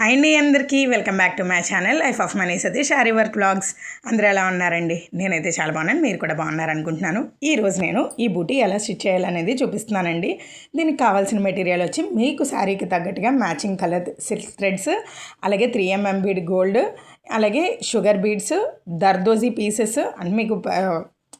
Hi అండి అందరికీ. Welcome back to my channel life of money Satish aari work blogs అందరూ ఎలా ఉన్నారండి? నేనైతే చాలా బాగున్నాను. మీరు కూడా బాగున్నారనుకుంటున్నాను. ఈరోజు నేను ఈ బూటీ ఎలా స్టిచ్ చేయాలనేది చూపిస్తున్నానండి. దీనికి కావాల్సిన మెటీరియల్ వచ్చి మీకు శారీకి తగ్గట్టుగా మ్యాచింగ్ కలర్ సిల్క్ థ్రెడ్స్ అలాగే త్రీ ఎంఎం బీడ్ గోల్డ్ అలాగే షుగర్ బీడ్స్ దర్దోజీ పీసెస్ అని మీకు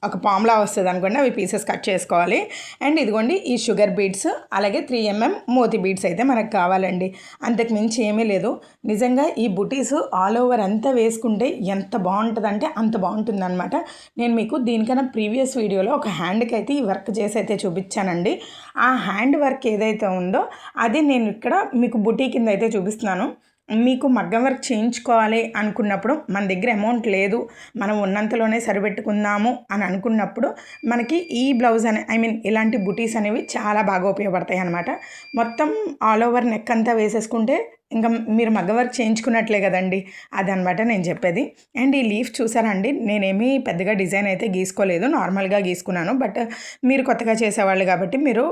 ఒక పామ్లా వస్తుంది అనుకోండి అవి పీసెస్ కట్ చేసుకోవాలి. అండ్ ఇదిగోండి ఈ షుగర్ బీడ్స్ అలాగే త్రీ ఎంఎం మోతి బీడ్స్ అయితే మనకు కావాలండి. అంతకు మించి ఏమీ లేదు. నిజంగా ఈ బుటీస్ ఆల్ ఓవర్ అంతా వేసుకుంటే ఎంత బాగుంటుందంటే అంత బాగుంటుంది అనమాట నేను మీకు దీనికన్నా ప్రీవియస్ వీడియోలో ఒక హ్యాండ్కి అయితే ఈ వర్క్ చేసి అయితే చూపించానండి. ఆ హ్యాండ్ వర్క్ ఏదైతే ఉందో అది నేను ఇక్కడ మీకు బుటీ కింద అయితే చూపిస్తున్నాను. మీకు మగ్గం వర్క్ చేయించుకోవాలి అనుకున్నప్పుడు మన దగ్గర అమౌంట్ లేదు. మనం ఉన్నంతలోనే సరిపెట్టుకుందాము అని అనుకున్నప్పుడు మనకి ఈ బ్లౌజ్ అనే ఐ మీన్ ఇలాంటి బుటీస్ అనేవి చాలా బాగా ఉపయోగపడతాయి అనమాట మొత్తం ఆల్ ఓవర్ నెక్ అంతా వేసేసుకుంటే ఇంకా మీరు మగ్గ వర్క్ చేయించుకున్నట్లే కదండి. అదనమాట నేను చెప్పేది. అండ్ ఈ లీఫ్ చూసారండి? నేనేమీ పెద్దగా డిజైన్ అయితే గీసుకోలేదు. నార్మల్గా గీసుకున్నాను. బట్ మీరు కొత్తగా చేసేవాళ్ళు కాబట్టి మీరు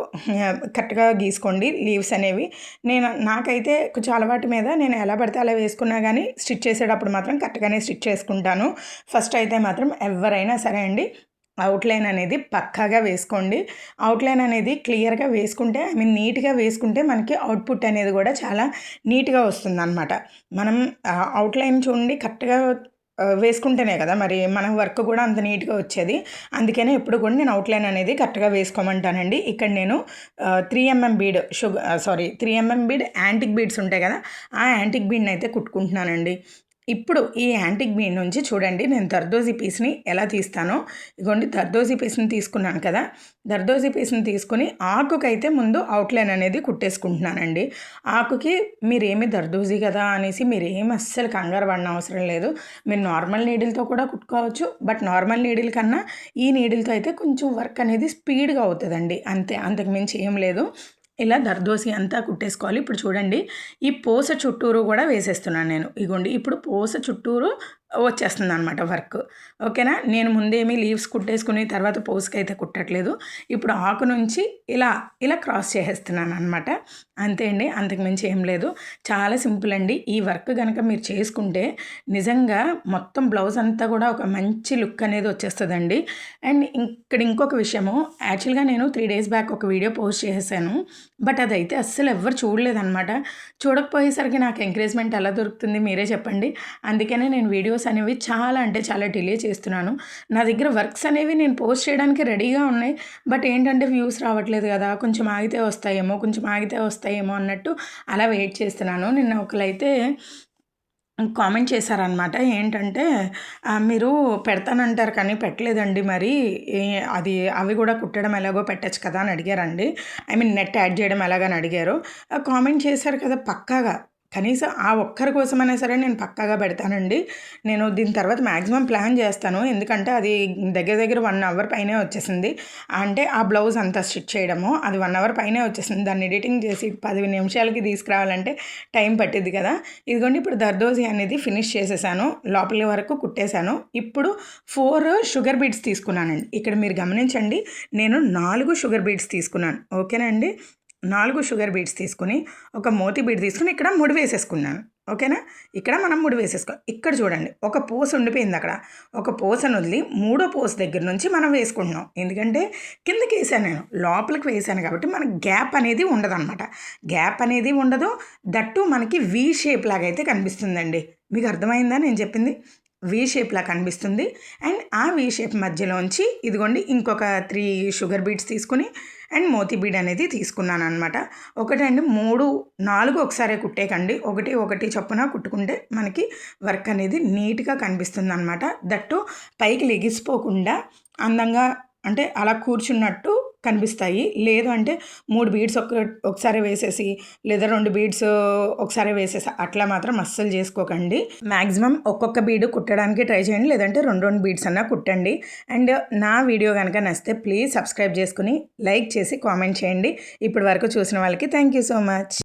కరెక్ట్గా గీసుకోండి. లీవ్స్ అనేవి. నేను నాకైతే కొంచెం అలవాటు మీద నేను ఎలా పడితే అలా వేసుకున్నా కానీ స్టిచ్ చేసేటప్పుడు మాత్రం కరెక్ట్గానే స్టిచ్ చేసుకుంటాను. ఫస్ట్ అయితే మాత్రం ఎవరైనా సరే అండి అవుట్లైన్ అనేది పక్కాగా వేసుకోండి. అవుట్లైన్ అనేది క్లియర్గా వేసుకుంటే ఐ మీన్ నీట్గా వేసుకుంటే మనకి అవుట్పుట్ అనేది కూడా చాలా నీట్గా వస్తుంది అనమాట మనం అవుట్లైన్ చూడండి కరెక్ట్గా వేసుకుంటేనే కదా మరి మన వర్క్ కూడా అంత నీట్గా వచ్చేది. అందుకనే ఎప్పుడు కూడా నేను అవుట్లైన్ అనేది కరెక్ట్గా వేసుకోమంటానండి. ఇక్కడ నేను three mm bead sugar sorry three mm bead antique beads ఉంటాయి కదా ఆ యాంటిక్ బీడ్ని అయితే కుట్టుకుంటున్నానండి. ఇప్పుడు ఈ యాంటిక్ బీన్ నుంచి చూడండి నేను దర్దోజీ పీస్ని ఎలా తీస్తానో. ఇగోండి దర్దోజీ పీస్ని తీసుకున్నాను కదా. దర్దోజీ పీస్ని తీసుకుని ఆకుకైతే ముందు అవుట్లైన్ అనేది కుట్టేసుకుంటున్నానండి. ఆకుకి మీరేమి దర్దోజీ కదా అనేసి మీరేమి అస్సలు కంగారు పడిన అవసరం లేదు. మీరు నార్మల్ నీడిల్తో కూడా కుట్టుకోవచ్చు బట్ నార్మల్ నీడిల్ కన్నా ఈ నీడిల్తో అయితే కొంచెం వర్క్ అనేది స్పీడ్గా అవుతుందండి. అంతే అంతకు మించి ఏం లేదు. ఇలా దర్దోసి అంతా కుట్టేసుకోవాలి. ఇప్పుడు చూడండి ఈ పూస చుట్టూరు కూడా వేసేస్తున్నాను నేను. ఇగోండి ఇప్పుడు పూస చుట్టూరు వచ్చేస్తుంది అనమాట వర్క్. ఓకేనా? నేను ముందేమి లీవ్స్ కుట్టేసుకుని తర్వాత పూసకైతే కుట్టట్లేదు. ఇప్పుడు ఆకు నుంచి ఇలా ఇలా క్రాస్ చేసేస్తున్నాను అనమాట అంతే అండి అంతకు మించి ఏం లేదు. చాలా సింపుల్ అండి. ఈ వర్క్ కనుక మీరు చేసుకుంటే నిజంగా మొత్తం బ్లౌజ్ అంతా కూడా ఒక మంచి లుక్ అనేది వచ్చేస్తుందండి. అండ్ ఇక్కడ ఇంకొక విషయము యాక్చువల్గా నేను త్రీ డేస్ బ్యాక్ ఒక వీడియో పోస్ట్ చేశాను బట్ అదైతే అస్సలు ఎవ్వరు చూడలేదన్నమాట. చూడకపోయేసరికి నాకు ఎంకరేజ్మెంట్ ఎలా దొరుకుతుంది మీరే చెప్పండి. అందుకనే నేను వీడియో వీడియోస్ అనేవి చాలా అంటే చాలా డిలే చేస్తున్నాను. నా దగ్గర వర్క్స్ అనేవి నేను పోస్ట్ చేయడానికి రెడీగా ఉన్నాయి. బట్ ఏంటంటే వ్యూస్ రావట్లేదు కదా కొంచెం ఆగితే వస్తాయేమో కొంచెం ఆగితే వస్తాయేమో అన్నట్టు అలా వెయిట్ చేస్తున్నాను. నిన్న ఒకరైతే కామెంట్ చేశారనమాట ఏంటంటే మీరు పెడతానంటారు కానీ పెట్టలేదండి మరి. ఏ- అది అవి కూడా కుట్టడం ఎలాగో పెట్టచ్చు కదా అని అడిగారండి. ఐ మీన్ నెట్ యాడ్ చేయడం ఎలాగని అడిగారు. కామెంట్ చేశారు కదా పక్కాగా. కనీసం ఆ ఒక్కరి కోసమైనా సరే నేను పక్కాగా పెడతానండి. నేను దీని తర్వాత మ్యాక్సిమం ప్లాన్ చేస్తాను. ఎందుకంటే అది దగ్గర దగ్గర వన్ అవర్ పైనే వచ్చేసింది. అంటే ఆ బ్లౌజ్ అంతా స్టిచ్ చేయడము అది వన్ అవర్ పైనే వచ్చేసింది. దాన్ని ఎడిటింగ్ చేసి పది నిమిషాలకి తీసుకురావాలంటే టైం పట్టింది కదా. ఇదిగోండి ఇప్పుడు దర్దోజీ అనేది ఫినిష్ చేసేసాను. లోపలి వరకు కుట్టేశాను. ఇప్పుడు ఫోర్ షుగర్ బీడ్స్ తీసుకున్నానండి. ఇక్కడ మీరు గమనించండి నేను నాలుగు షుగర్ బీడ్స్ తీసుకున్నాను. ఓకేనండి నాలుగు షుగర్ బీడ్స్ తీసుకుని ఒక మోతి బీడ్ తీసుకుని ఇక్కడ ముడి వేసేసుకున్నాను ఓకేనా? ఇక్కడ మనం ముడి వేసేసుకో ఇక్కడ చూడండి ఒక పోస ఉండిపోయింది అక్కడ. ఒక పోసను వదిలి మూడో పోస దగ్గర నుంచి మనం వేసుకుంటున్నాం. ఎందుకంటే కిందకి వేసాను నేను లోపలికి వేసాను కాబట్టి మనకు గ్యాప్ అనేది ఉండదన్నమాట. గ్యాప్ అనేది ఉండదు దట్టు మనకి వి షేప్ లాగా అయితే కనిపిస్తుందండి. మీకు అర్థమైందా నేను చెప్పింది? వి షేప్లా కనిపిస్తుంది. అండ్ ఆ వి షేప్ మధ్యలోంచి ఇదిగోండి ఇంకొక త్రీ షుగర్ బీడ్స్ తీసుకుని అండ్ మోతీ బీడ్ అనేది తీసుకున్నాను అనమాట ఒకటండి మూడు నాలుగు ఒకసారి కుట్టేకండి. ఒకటి ఒకటి చొప్పున కుట్టుకుంటే మనకి వర్క్ అనేది నీట్గా కనిపిస్తుంది అనమాట దట్టు పైకి లెగిసిపోకుండా అందంగా అంటే అలా కూర్చున్నట్టు కనిపిస్తాయి. లేదు అంటే మూడు బీడ్స్ ఒక ఒకసారి వేసేసి లేదా రెండు బీడ్స్ ఒకసారి వేసేసి అట్లా మాత్రం అస్సలు చేసుకోకండి. మ్యాక్సిమం ఒక్కొక్క బీడ్ కుట్టడానికి ట్రై చేయండి. లేదంటే రెండు రెండు బీడ్స్ అన్నా కుట్టండి. అండ్ నా వీడియో కనుక నచ్చితే ప్లీజ్ సబ్స్క్రైబ్ చేసుకుని లైక్ చేసి కామెంట్ చేయండి. ఇప్పటి వరకు చూసిన వాళ్ళకి థ్యాంక్ యూ సో మచ్.